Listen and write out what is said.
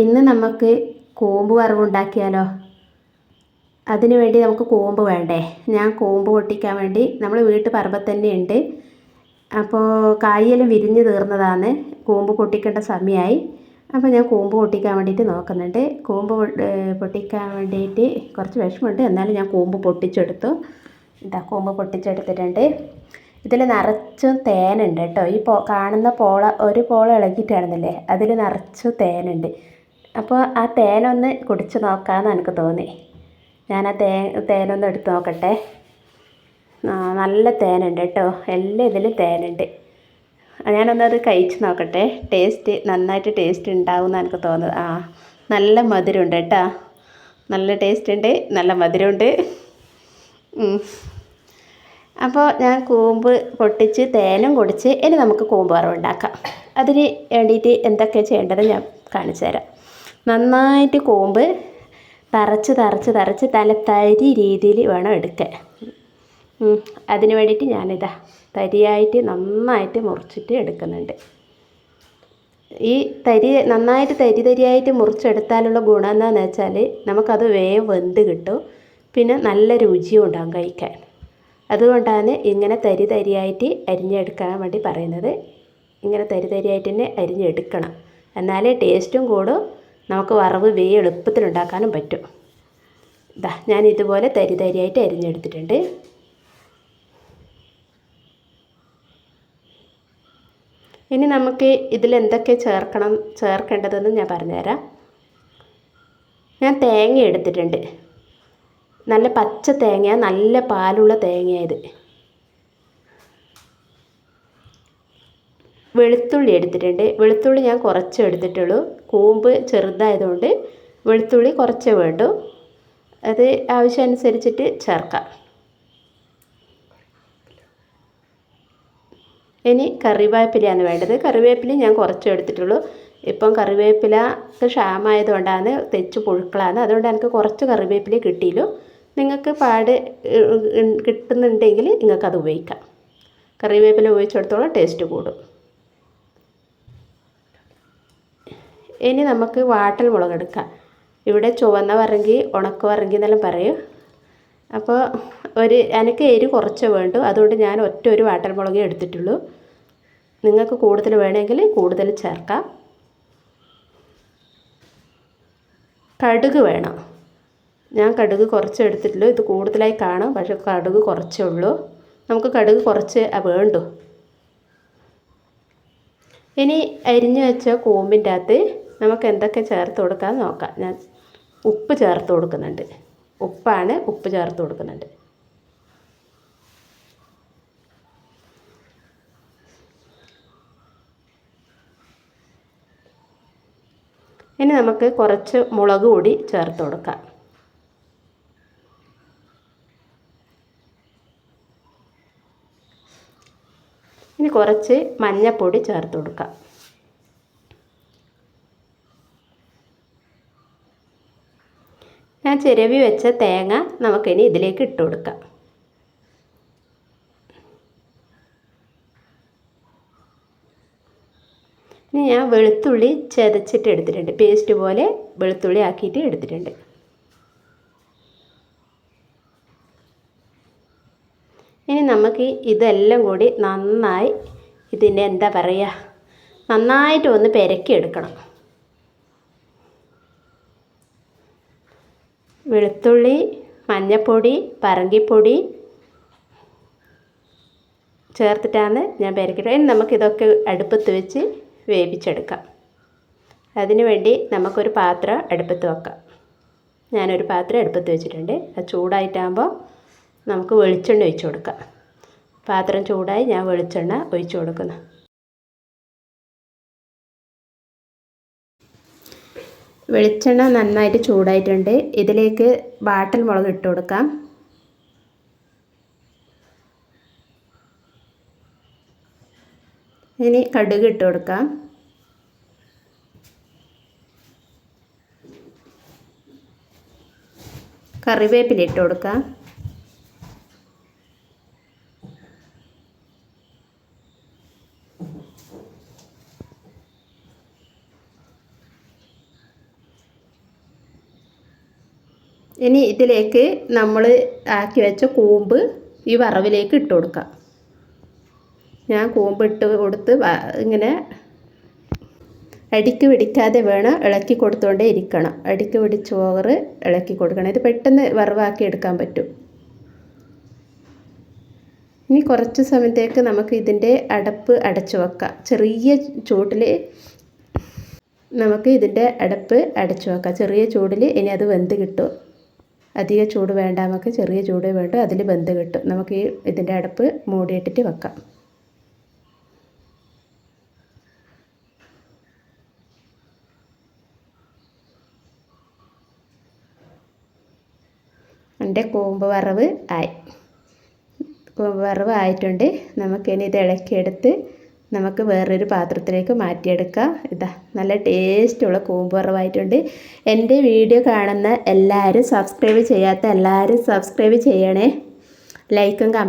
ഇന്ന് നമുക്ക് കൂമ്പ് വറവുണ്ടാക്കിയാലോ അതിന് വേണ്ടി നമുക്ക് കൂമ്പ് വേണ്ടേ? ഞാൻ കൂമ്പ് പൊട്ടിക്കാൻ വേണ്ടി നമ്മൾ വീട്ടു പറമ്പത്ത് തന്നെ ഉണ്ട്. അപ്പോൾ കായെല്ലാം വിരിഞ്ഞ് തീർന്നതാണ്. കൂമ്പ് പൊട്ടിക്കേണ്ട സമയമായി അപ്പോൾ ഞാൻ കൂമ്പ് പൊട്ടിക്കാൻ വേണ്ടിയിട്ട് നോക്കുന്നുണ്ട്. കൂമ്പ് പൊട്ടിക്കാൻ വേണ്ടിയിട്ട് കുറച്ച് വിഷമമുണ്ട് എന്നാലും ഞാൻ കൂമ്പ് പൊട്ടിച്ചെടുത്തു. ഇതാ കൂമ്പ് പൊട്ടിച്ചെടുത്തിട്ടുണ്ട്. ഇതിൽ നിറച്ചും തേനുണ്ട് കേട്ടോ. ഈ പോ കാണുന്ന പോള ഒരു പോള ഇളകിയിട്ടാണെന്നല്ലേ അതിൽ നിറച്ചും തേനുണ്ട്. അപ്പോൾ ആ തേനൊന്ന് കുടിച്ച് നോക്കാമെന്ന് എനിക്ക് തോന്നി. ഞാൻ ആ തേ തേനൊന്ന് എടുത്ത് നോക്കട്ടെ. നല്ല തേനുണ്ട് കേട്ടോ. എല്ലാ ഇതിലും തേനുണ്ട്. ഞാനൊന്നത് കഴിച്ച് നോക്കട്ടെ. ടേസ്റ്റ് നന്നായിട്ട് ടേസ്റ്റ് ഉണ്ടാവും എന്ന് എനിക്ക് തോന്നുന്നത് ആ നല്ല മധുരമുണ്ട് കേട്ടോ. നല്ല ടേസ്റ്റ് ഉണ്ട് നല്ല മധുരമുണ്ട്. അപ്പോൾ ഞാൻ കൂമ്പ് പൊട്ടിച്ച് തേനും കുടിച്ച് ഇനി നമുക്ക് കൂമ്പ് വറവ് ഉണ്ടാക്കാം. അതിന് വേണ്ടിയിട്ട് എന്തൊക്കെ ചെയ്യേണ്ടത് ഞാൻ കാണിച്ചു തരാം. നന്നായിട്ട് കോമ്പ് തറച്ച് തറച്ച് തറച്ച് തല തരി രീതിയിൽ വേണം എടുക്കാൻ. അതിന് വേണ്ടിയിട്ട് ഞാനിതാ തരിയായിട്ട് നന്നായിട്ട് മുറിച്ചിട്ട് എടുക്കുന്നുണ്ട്. ഈ തരി നന്നായിട്ട് തരി തരിയായിട്ട് മുറിച്ചെടുത്താലുള്ള ഗുണം എന്താണെന്ന് വെച്ചാൽ നമുക്കത് വേഗം വെന്ത് കിട്ടും. പിന്നെ നല്ല രുചിയും ഉണ്ടാകും കഴിക്കാൻ. അതുകൊണ്ടാണ് ഇങ്ങനെ തരി തരിയായിട്ട് അരിഞ്ഞെടുക്കാൻ വേണ്ടി പറയുന്നത്. ഇങ്ങനെ തരി തരിയായിട്ട് തന്നെ അരിഞ്ഞെടുക്കണം. എന്നാലേ ടേസ്റ്റും കൂടും നമുക്ക് വറവ് വേ എളുപ്പത്തിൽ ഉണ്ടാക്കാനും പറ്റും. ഇതാ ഞാൻ ഇതുപോലെ തരി തരിയായിട്ട് അരിഞ്ഞെടുത്തിട്ടുണ്ട്. ഇനി നമുക്ക് ഇതിൽ എന്തൊക്കെ ചേർക്കണം ചേർക്കേണ്ടതെന്ന് ഞാൻ പറഞ്ഞുതരാം. ഞാൻ തേങ്ങ എടുത്തിട്ടുണ്ട്. നല്ല പച്ച തേങ്ങ നല്ല പാലുള്ള തേങ്ങയത് വെളുത്തുള്ളി എടുത്തിട്ടുണ്ട്. വെളുത്തുള്ളി ഞാൻ കുറച്ച് എടുത്തിട്ടുള്ളൂ. കൂമ്പ് ചെറുതായതുകൊണ്ട് വെളുത്തുള്ളി കുറച്ച് വേണ്ടു. അത് ആവശ്യമനുസരിച്ചിട്ട് ചേർക്കാം. ഇനി കറിവേപ്പിലയാണ് വേണ്ടത്. കറിവേപ്പില ഞാൻ കുറച്ച് എടുത്തിട്ടുള്ളൂ. ഇപ്പം കറിവേപ്പിലക്ക് ക്ഷാമമായതുകൊണ്ടാണ് തെച്ച് പുഴുക്കളാണ്. അതുകൊണ്ട് എനിക്ക് കുറച്ച് കറിവേപ്പില കിട്ടിയല്ലോ. നിങ്ങൾക്ക് പാട് കിട്ടുന്നുണ്ടെങ്കിൽ നിങ്ങൾക്കത് ഉപയോഗിക്കാം. കറിവേപ്പില ഉപയോഗിച്ചിടത്തോളം ടേസ്റ്റ് കൂടും. ഇനി നമുക്ക് വാട്ടൽ മുളക് എടുക്കാം. ഇവിടെ ചുവന്ന വറങ്കി ഉണക്ക വറങ്കി എന്നെല്ലാം പറയും. അപ്പോൾ ഒരു എനിക്ക് എരി കുറച്ച് വേണ്ടു. അതുകൊണ്ട് ഞാൻ ഒറ്റ ഒരു വാട്ടൽ മുളകേ എടുത്തിട്ടുള്ളൂ. നിങ്ങൾക്ക് കൂടുതൽ വേണമെങ്കിൽ കൂടുതൽ ചേർക്കാം. കടുക് വേണം. ഞാൻ കടുക് കുറച്ച് എടുത്തിട്ടുള്ളൂ. ഇത് കൂടുതലായി കാണും പക്ഷെ കടുക് കുറച്ചേ ഉള്ളൂ. നമുക്ക് കടുക് കുറച്ച് വേണ്ടു. ഇനി അരിഞ്ഞു വെച്ച കൂമ്പിന്റെ അകത്ത് നമുക്ക് എന്തൊക്കെ ചേർത്ത് കൊടുക്കാൻ നോക്കാം. ഞാൻ ഉപ്പ് ചേർത്ത് കൊടുക്കുന്നുണ്ട്. ഉപ്പാണ് ഉപ്പ് ചേർത്ത് കൊടുക്കുന്നുണ്ട്. ഇനി നമുക്ക് കുറച്ച് മുളക് പൊടി ചേർത്ത് കൊടുക്കാം. ഇനി കുറച്ച് മഞ്ഞൾപ്പൊടി ചേർത്ത് കൊടുക്കാം. ഞാൻ ചിരവി വെച്ച തേങ്ങ നമുക്കിനി ഇതിലേക്ക് ഇട്ട് കൊടുക്കാം. ഇനി ഞാൻ വെളുത്തുള്ളി ചതച്ചിട്ട് എടുത്തിട്ടുണ്ട്. പേസ്റ്റ് പോലെ വെളുത്തുള്ളി ആക്കിയിട്ട് എടുത്തിട്ടുണ്ട്. ഇനി നമുക്ക് ഇതെല്ലാം കൂടി നന്നായി ഇതിന്റെ എന്താ പറയുക നന്നായിട്ട് ഒന്ന് പെരക്കി എടുക്കണം വെളുത്തുള്ളി മഞ്ഞൾപ്പൊടി പറങ്കിപ്പൊടി ചേർത്തിട്ടാണ് ഞാൻ പെരക്കിട്ട് ഇനി നമുക്കിതൊക്കെ അടുപ്പത്ത് വെച്ച് വേവിച്ചെടുക്കാം. അതിനു വേണ്ടി നമുക്കൊരു പാത്രം അടുപ്പത്ത് വെക്കാം. ഞാനൊരു പാത്രം അടുപ്പത്ത് വെച്ചിട്ടുണ്ട്. അത് ചൂടായിട്ടാകുമ്പോൾ നമുക്ക് വെളിച്ചെണ്ണ ഒഴിച്ചു കൊടുക്കാം. പാത്രം ചൂടായി ഞാൻ വെളിച്ചെണ്ണ ഒഴിച്ചു കൊടുക്കുന്നു. വെളിച്ചെണ്ണ നന്നായിട്ട് ചൂടായിട്ടുണ്ട്. ഇതിലേക്ക് വാട്ടൽ മുളക് ഇട്ട് കൊടുക്കാം. ഇനി കടുക് ഇട്ട് കൊടുക്കാം. കറിവേപ്പില ഇട്ട് കൊടുക്കാം. ഇനി ഇതിലേക്ക് നമ്മൾ ആക്കി വെച്ച കൂമ്പ് ഈ വറവിലേക്ക് ഇട്ട് കൊടുക്കാം. ഞാൻ കൂമ്പ് ഇട്ട് കൊടുത്ത് ഇങ്ങനെ അടിക്ക് പിടിക്കാതെ വേണം ഇളക്കി കൊടുത്തുകൊണ്ടേ ഇരിക്കണം. അടിക്ക് പിടിച്ച് ഓവർ ഇളക്കി കൊടുക്കണം. ഇത് പെട്ടെന്ന് വറവാക്കി എടുക്കാൻ പറ്റും. ഇനി കുറച്ച് സമയത്തേക്ക് നമുക്ക് ഇതിന്റെ അടപ്പ് അടച്ചു വെക്കാം. ചെറിയ ചൂട്ടിൽ നമുക്ക് ഇതിന്റെ അടപ്പ് അടച്ചു വെക്കാം. ചെറിയ ചൂടിൽ ഇനി അത് വെന്ത് കിട്ടും. അധിക ചൂട് വേണ്ട നമുക്ക് ചെറിയ ചൂട് വേണ്ട. അതിൽ ബന്ധ കിട്ടും. നമുക്ക് ഈ ഇതിന്റെ അടപ്പ് മൂടിയിട്ടിട്ട് വെക്കാം. എന്റെ കൂമ്പ് വറവ് ആയി. കൂമ്പ് വറവ് ആയിട്ടുണ്ട്. നമുക്കിനി ഇത് ഇളക്കിയെടുത്ത് നമുക്ക് വേറൊരു പാത്രത്തിലേക്ക് മാറ്റിയെടുക്കാം. ഇതാ നല്ല ടേസ്റ്റുള്ള കൂമ്പ് വറവായിട്ടുണ്ട് എന്റെ വീഡിയോ കാണുന്ന എല്ലാവരും സബ്സ്ക്രൈബ് ചെയ്യാത്ത എല്ലാവരും സബ്സ്ക്രൈബ് ചെയ്യണേ. ലൈക്കും കമ